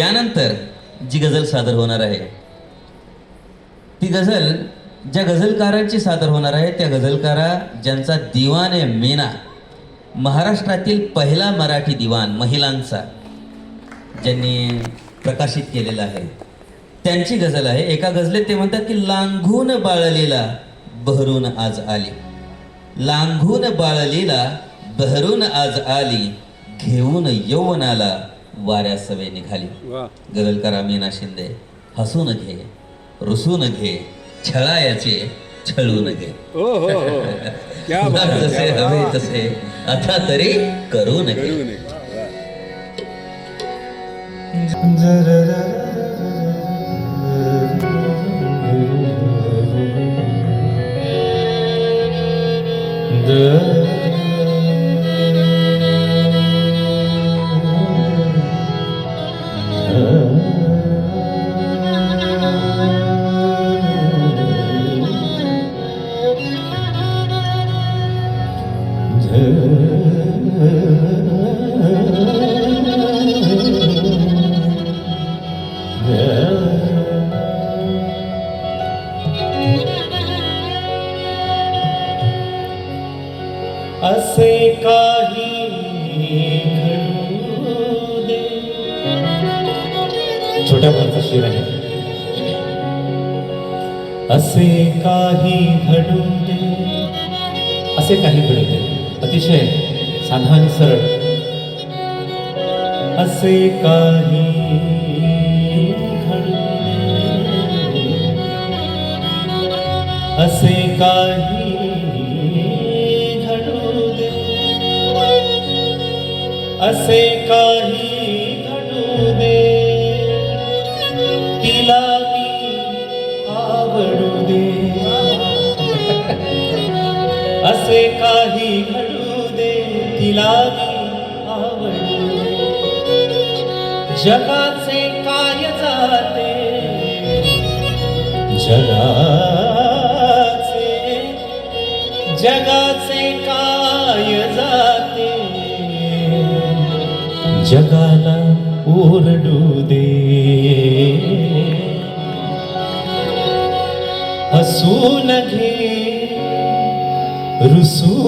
त्यानंतर जी गझल सादर होणार आहे ती गझल ज्या गझलकारांची सादर होणार आहे त्या गझलकारा ज्यांचा दिवाण आहे मीना महाराष्ट्रातील पहिला मराठी दिवाण महिलांचा ज्यांनी प्रकाशित केलेला आहे. त्यांची गझल आहे. एका गझलेत ते म्हणतात की लांघून बाळलीला बहरून आज आली. लांघून बाळलीला बहरून आज आली. घेऊन यौवनाला वाऱ्या सवे निघाली. वा. गझलकारा मीना शिंदे हसून घे रुसून घे छळायाचे छळून घे. हो हो हो. क्या बात आहे, जसे हवे. तसे आता तरी करू नये शिर आहे असे काही घडू दे असे काही घडू दे अतिशय साधा आणि सरळ। असे काही घडू दे असे काही घडू दे असे काही काही घडू दे तिला जगाचे काय जाते? जगाचे. जगाचे काय जाते? जगाला ओरडू दे. हसून घे. सु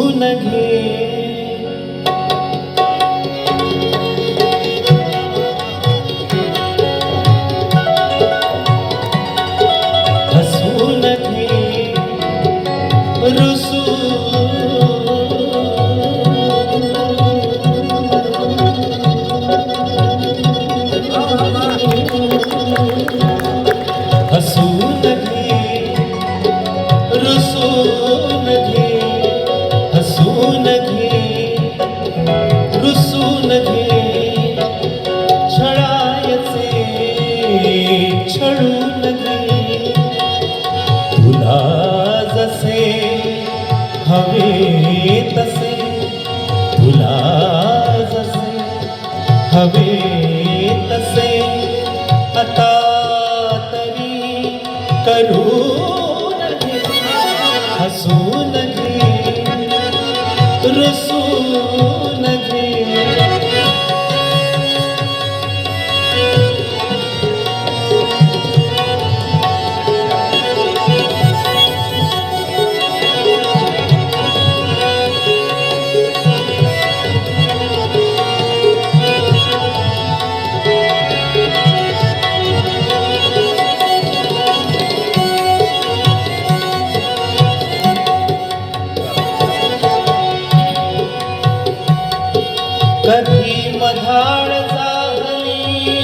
कधी मधाळ जाहली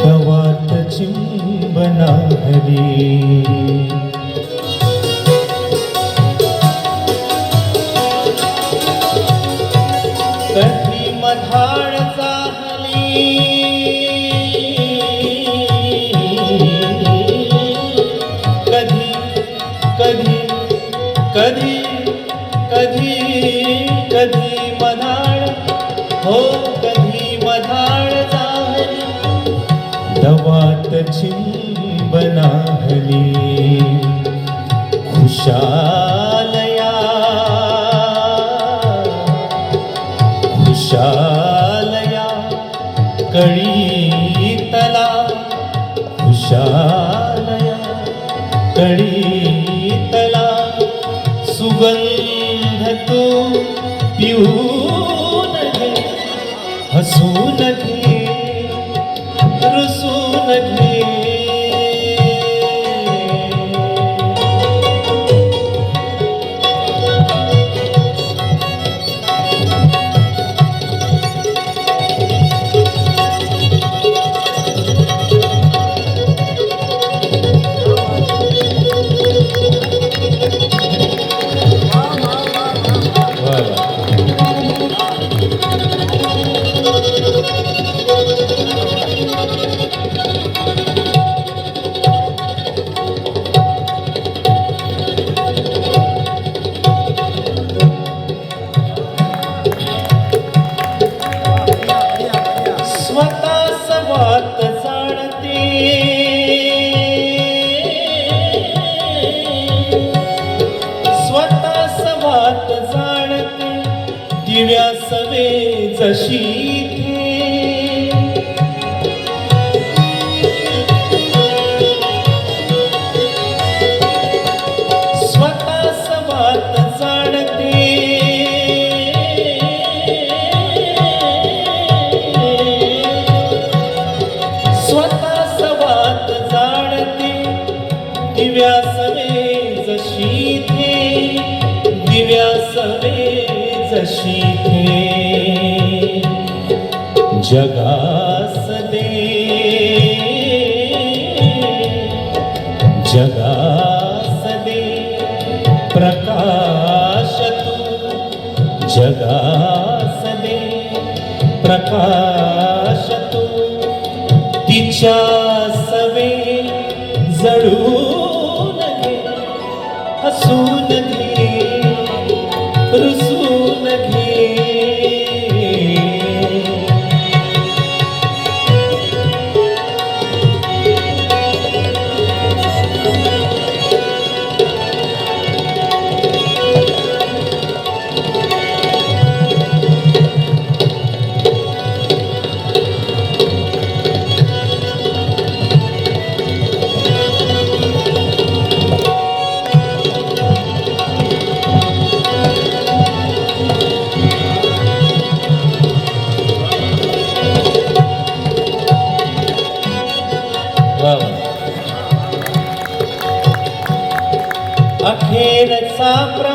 गवात चिंबना हरी कधी मधाळ चाहली दवात चिंबना हली खुशालया खुशालया कळीतला खुशालया कळीतला सुगंध तू पिऊन हसून जगासने। जगासने। प्रकाशतु। जगासने। प्रकाशतु। तिचासवे जडूले हसून Santa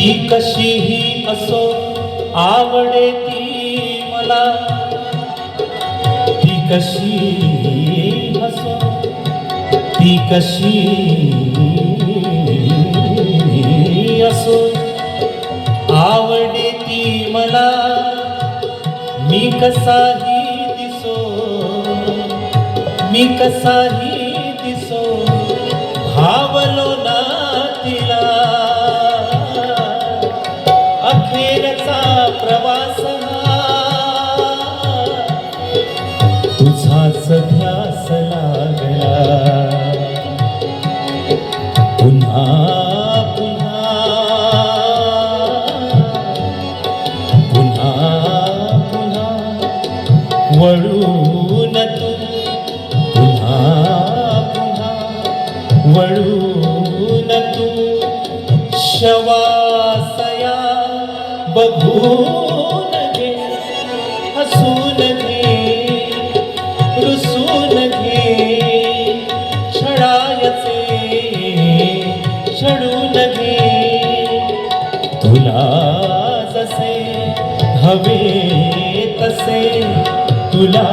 ती कशीही असो आवडे ती मला. ती कशी असो ती कशी असो आवडे ती मला. मी कसाही दिसो मी कसाही शवासया बघून घे हसून घे रुसून घे छळायचे छडून घे. तुला जसे हवे तसे तुला